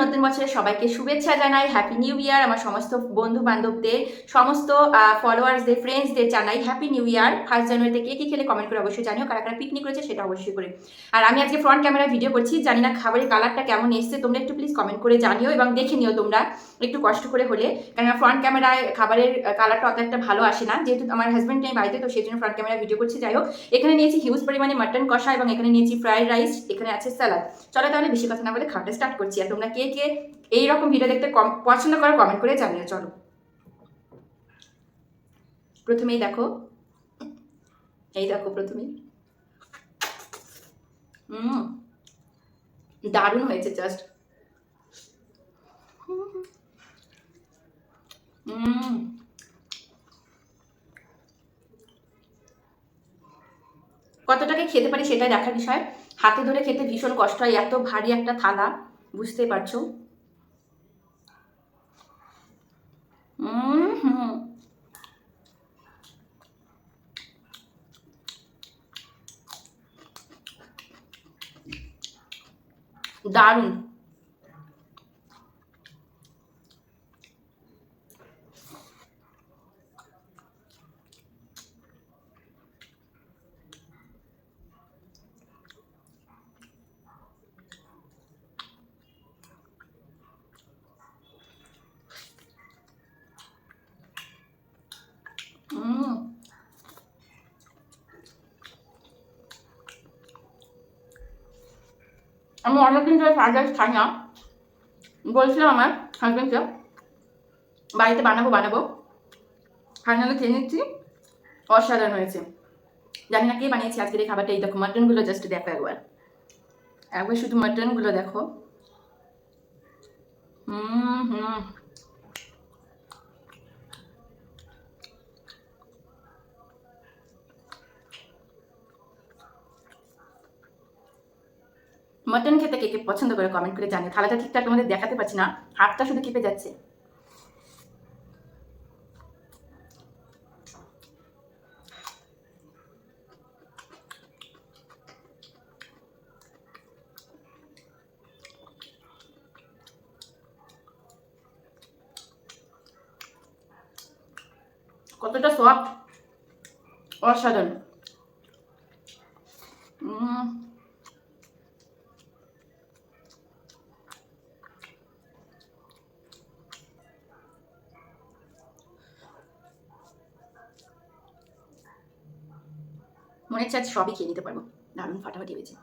নতুন বছরে সবাইকে শুভেচ্ছা জানাই হ্যাপি নিউ ইয়ার আমার সমস্ত বন্ধু বান্ধবদের সমস্ত ফলোয়ার্সদের ফ্রেন্ডসদের জানাই হ্যাপি নিউ ইয়ার ফার্স্ট জানুয়ারিতে কে কী খেলে কমেন্ট করে অবশ্যই জানিও, কারা কারা পিকনিক করেছে সেটা অবশ্যই করে। আর আমি আজকে ফ্রন্ট ক্যামেরা ভিডিও করছি, জানি না খাবারের কালারটা কেমন এসছে, তোমরা একটু প্লিজ কমেন্ট করে জানিও এবং দেখে নিও তোমরা, একটু কষ্ট করে হলে। কারণ ফ্রন্ট ক্যামেরায় খাবারের কালারটা অত একটা ভালো আসে না, যেহেতু আমার হাজব্যান্ড নেই বাড়িতে, তো সেই জন্য ফ্রন্ট ক্যামেরা ভিডিও করছি। যাই হোক, এখানে নিয়েছি হিউজ পরিমাণে মাটন কষা এবং এখানে নিয়েছি ফ্রাইড রাইস এখানে আছে স্যালাড চলো তাহলে বেশি কথা না বলে খাওয়াটা স্টার্ট করছি আর তোমরা কে কে এইরকম ভিডিও দেখতে কম, পছন্দ করো কমেন্ট করে জানিও, চলো। প্রথমেই দেখো। এই দেখো প্রথমেই দারুণ হয়েছে জাস্ট হুম কতটাকে খেতে পারি সেটাই দেখার বিষয়। হাতে ধরে খেতে ভীষণ কষ্ট হয়, এত ভারী একটা থালা। বুঝতেই পারছ? উম হুম দারুণ হুম আমি অনেকদিন ধরে ফ্রাইড রাইস খাই না বলছিলাম আমার হাজব্যান্ডকে বাড়িতে বানাবো বানাবো। ফাইনালে খেয়ে নিচ্ছি, অসাধারণ হয়েছে। জানি না কে বানিয়েছি আজকের এই খাবারটা, এই দেখো মাটনগুলো জাস্ট দেখো একবার। একবার শুধু মাটনগুলো দেখো। হুম হুম। মটন খেতে কে কে পছন্দ করে কমেন্ট করে জানিয়ে থালাটা ঠিকঠাক তোমাদের দেখাতে পারছি না, হাতটা শুধু কেঁপে যাচ্ছে। কতটা সফট অসাধারণ। মনে হচ্ছে আজ সবই খেয়ে নিতে পারব। দারুণ ফাটাফাটি হয়েছে।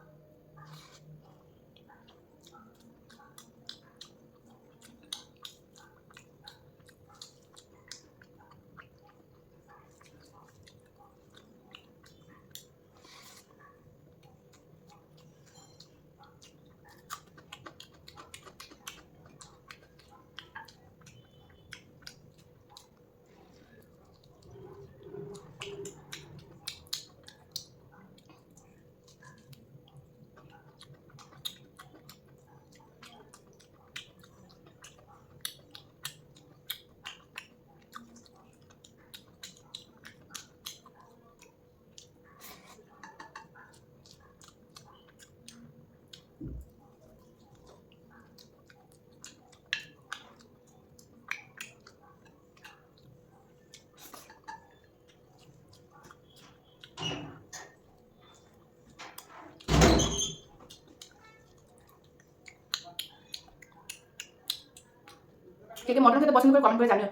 কে কে মটন খেতে পছন্দ করে কমেন্ট করে জানিও।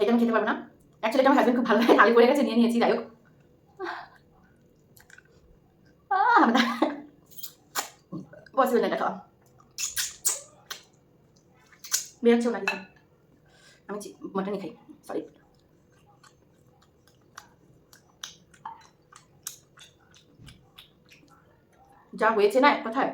এটা আমি খেতে পারব না। অ্যাকচুয়ালি এটা আমার হাজবেন্ড খুব ভালো লাগে। থালি পড়ে গেছে, নিয়ে নিয়েছি, যাই হোক। পসিবল না এটা খাওয়া। বেরোচ্ছেও না আমি মটনই খাই। সরি যা হয়েছে না, এক কথায়।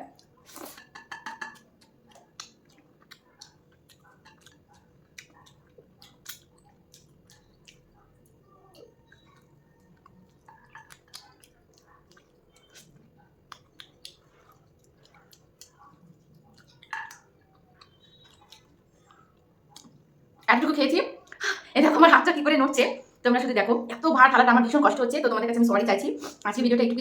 এতটুকু খেয়েছি। এটা তোমার হাতটা কি করে নড়ছে? তোমরা শুধু দেখো, এত ভার ঢালাটা আমার ভীষণ কষ্ট হচ্ছে। তো তোমাদের কাছে আমি সরি চাইছি। আজকে ভিডিওটা একটু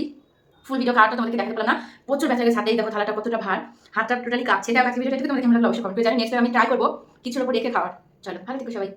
ফুল ভিডিও খাওয়াটা তোমাদেরকে দেখাতে পারলাম না। প্রচুর ব্যথা গেছে হাতেই দেখো থালাটা কতটা ভার। হাতটা টোটালি কাঁপছে। এটা আজকে ভিডিওটা তোমাদের কেমন লাগল, অবশ্যই কমেন্ট করে জানি নেক্সট আমি ট্রাই করব, কিছুর উপর রেখে খাওয়ার। চলো, ভালো থেকো সবাই।